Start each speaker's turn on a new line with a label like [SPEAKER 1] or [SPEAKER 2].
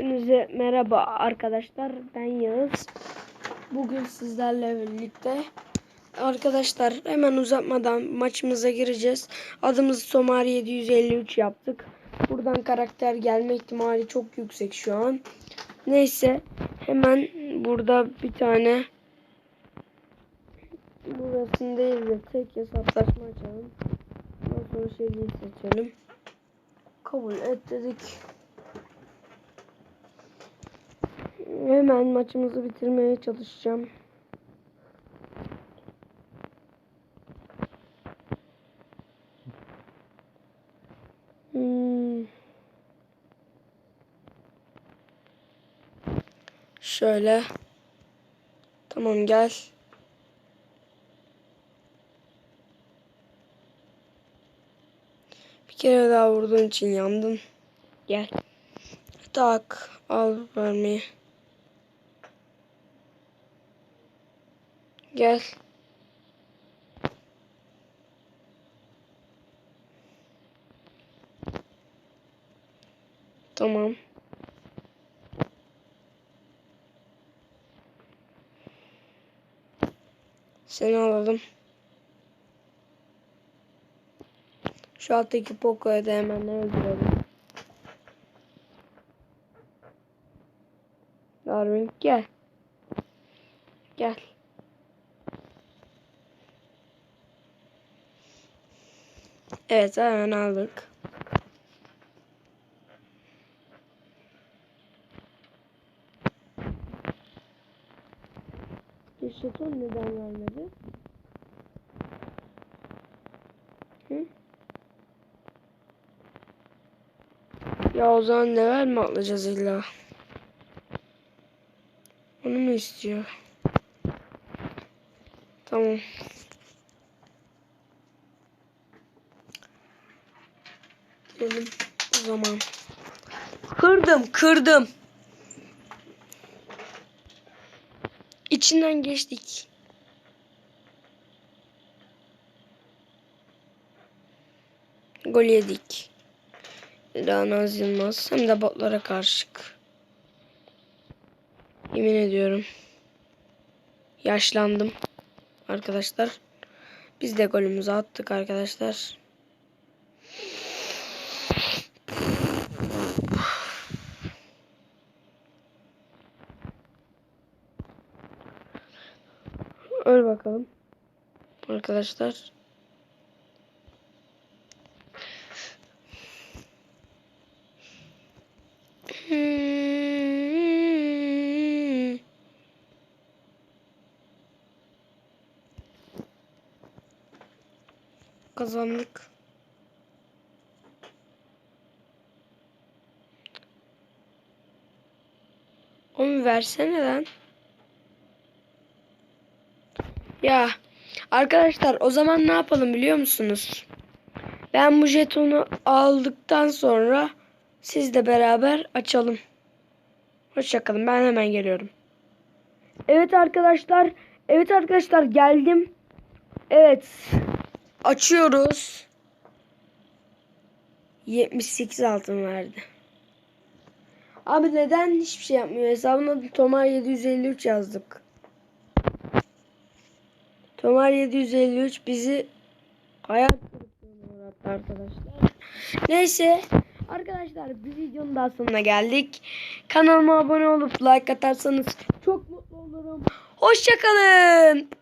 [SPEAKER 1] Hepinize merhaba arkadaşlar. Ben Yağız. Bugün sizlerle birlikte arkadaşlar hemen uzatmadan maçımıza gireceğiz. Adımızı Somari 753 yaptık. Buradan karakter gelme ihtimali çok yüksek şu an. Neyse hemen burada bir tane burasını değil de tek hesaplaşma açalım. Ondan sonra şeyi seçelim. Kabul et dedik. Hemen maçımızı bitirmeye çalışacağım. Hmm. Şöyle. Tamam gel. Bir kere daha vurduğun için yandım. Gel. Tak. Al vermeyi. Gel. Tamam. Seni alalım. Şu alttaki Poco'yu da hemen öldürelim. Darwin gel. Gel. Evet hemen aldık. Jeton neden vermedi? Hı? Ya o zaman level mi atlayacağız illa? Onu mu istiyor? Tamam. O zaman. Kırdım, kırdım. İçinden geçtik. Gol yedik. Ranaz Yılmaz hem de botlara karşık. Yemin ediyorum. Yaşlandım. Arkadaşlar. Biz de golümüzü attık arkadaşlar. Öl bakalım. Arkadaşlar. Kazandık. Onu versene lan. Ya arkadaşlar o zaman ne yapalım biliyor musunuz? Ben bu jetonu aldıktan sonra siz de beraber açalım. Hoşçakalın ben hemen geliyorum. Evet arkadaşlar. Evet arkadaşlar geldim. Evet. Açıyoruz. 78 altın verdi. Abi neden hiçbir şey yapmıyor? Hesabına Tomar 753 yazdık. Tomar 753 bizi hayat kırıklığına uğrattı arkadaşlar. Neyse arkadaşlar bir videonun daha sonuna geldik. Kanalıma abone olup like atarsanız çok mutlu olurum. Hoşçakalın.